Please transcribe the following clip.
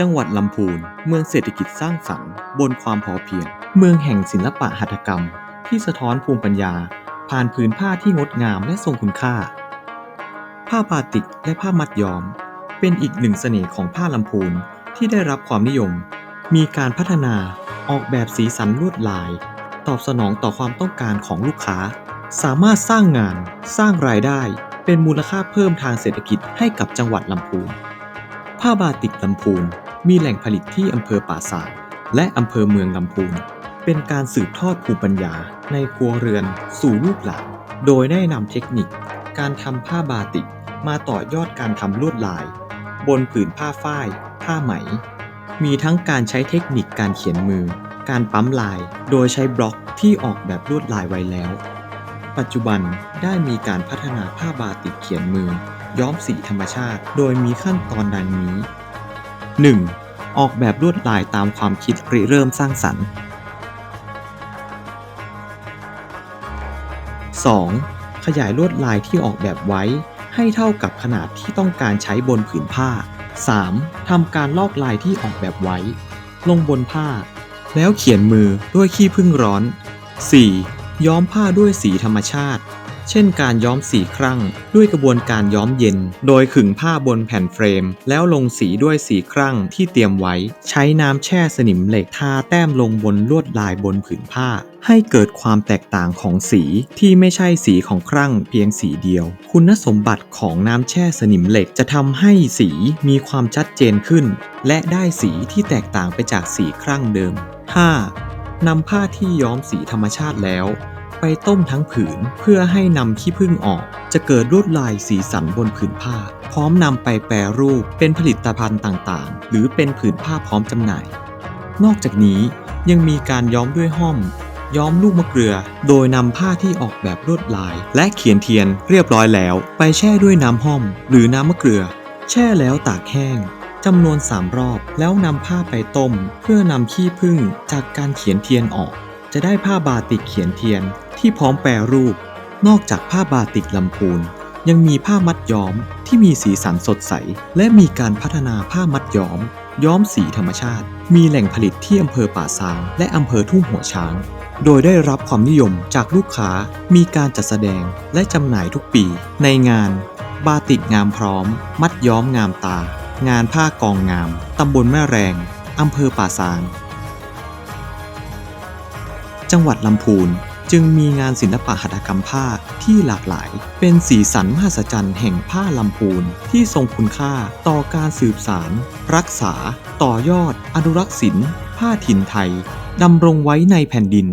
จังหวัดลำพูน เมืองเศรษฐกิจสร้างสรรค์ บนความพอเพียง เมืองแห่งศิลปะหัตถกรรม ที่สะท้อนภูมิปัญญา ผ่านผืนผ้าที่งดงามและทรงคุณค่า ผ้าบาติกและผ้ามัดย้อม เป็นอีกหนึ่งเสน่ห์ของผ้าลำพูนที่ได้รับความนิยม มีการพัฒนาออกแบบสีสันลวดลาย ตอบสนองต่อความต้องการของลูกค้า สามารถสร้างงาน สร้างรายได้ เป็นมูลค่าเพิ่มทางเศรษฐกิจให้กับจังหวัดลำพูน ผ้าบาติกลำพูน มีแหล่งผลิตที่อำเภอป่าสากและอำเภอเมืองลำพูน เป็นการสืบทอดภูมิปัญญาในครัวเรือนสู่ลูกหลาน โดยได้นำเทคนิค การทำผ้าบาติกมาต่อยอดการทำลวดลาย บนผืนผ้าฝ้าย ผ้าไหม มีทั้งการใช้เทคนิคการเขียนมือ การปั๊มลาย โดยใช้บล็อกที่ออกแบบลวดลายไว้แล้ว ปัจจุบันได้มีการพัฒนาผ้าบาติกเขียนมือ ย้อมสีธรรมชาติ โดยมีขั้นตอนดังนี้ 1. ออกแบบลวดลายตามความคิดริเริ่มสร้างสรรค์ 2. ขยายลวดลายที่ออกแบบไว้ ให้เท่ากับขนาดที่ต้องการใช้บนผืนผ้า 3. ทำการลอกลายที่ออกแบบไว้ ลงบนผ้า แล้วเขียนมือด้วยขี้ผึ้งร้อน 4. ย้อมผ้าด้วยสีธรรมชาติ เช่นการย้อมสีครั่ง ด้วยกระบวนการย้อมเย็น โดยขึงผ้าบนแผ่นเฟรม แล้วลงสีด้วยสีครั่งที่เตรียมไว้ ใช้น้ำแช่สนิมเหล็กทาแต้มลงบนลวดลายบนผืนผ้า ให้เกิดความแตกต่างของสีที่ไม่ใช่สีของครั่งเพียงสีเดียว คุณสมบัติของน้ำแช่สนิมเหล็กจะทำให้สีมีความชัดเจนขึ้น และได้สีที่แตกต่างไปจากสีครั่งเดิม 5. นำผ้าที่ย้อมสีธรรมชาติแล้ว ไปต้มทั้งผืนเพื่อให้นำขี้ผึ้งออก จะเกิดลวดลายสีสันบนผืนผ้า พร้อมนำไปแปรรูปเป็นผลิตภัณฑ์ต่างๆ หรือเป็นผืนผ้าพร้อมจำหน่าย นอกจากนี้ยังมีการย้อมด้วยห้อม ย้อมลูกมะเกลือ โดยนำผ้าที่ออกแบบลวดลาย และเขียนเทียนเรียบร้อยแล้ว ไปแช่ด้วยน้ำห้อม หรือน้ำมะเกลือ แช่แล้วตากแห้งจำนวน 3 รอบแล้วนำผ้าไปต้ม เพื่อนำขี้ผึ้งจากการเขียนเทียนออก จะได้ผ้าบาติกเขียนเทียน ที่พร้อมแปรรูป นอกจากผ้าบาติกลำพูน ยังมีผ้ามัดย้อมที่มีสีสันสดใส และมีการพัฒนาผ้ามัดย้อม ย้อมสีธรรมชาติ มีแหล่งผลิตที่อำเภอป่าซางและอำเภอทุ่งหัวช้าง โดยได้รับความนิยมจากลูกค้า มีการจัดแสดงและจำหน่ายทุกปี ในงาน บาติกงามพร้อม มัดย้อมงามตา งานผ้ากองงามตำบลแม่แรงอำเภอป่าซางจังหวัดลำพูน จึงมีงานศิลปะหัตถกรรมผ้าที่หลากหลาย เป็นสีสันมหัศจรรย์แห่งผ้าลำพูนที่ทรงคุณค่าต่อการสืบสาร รักษา ต่อยอด อนุรักษ์ศิลป์ผ้าถิ่นไทยดำรงไว้ในแผ่นดิน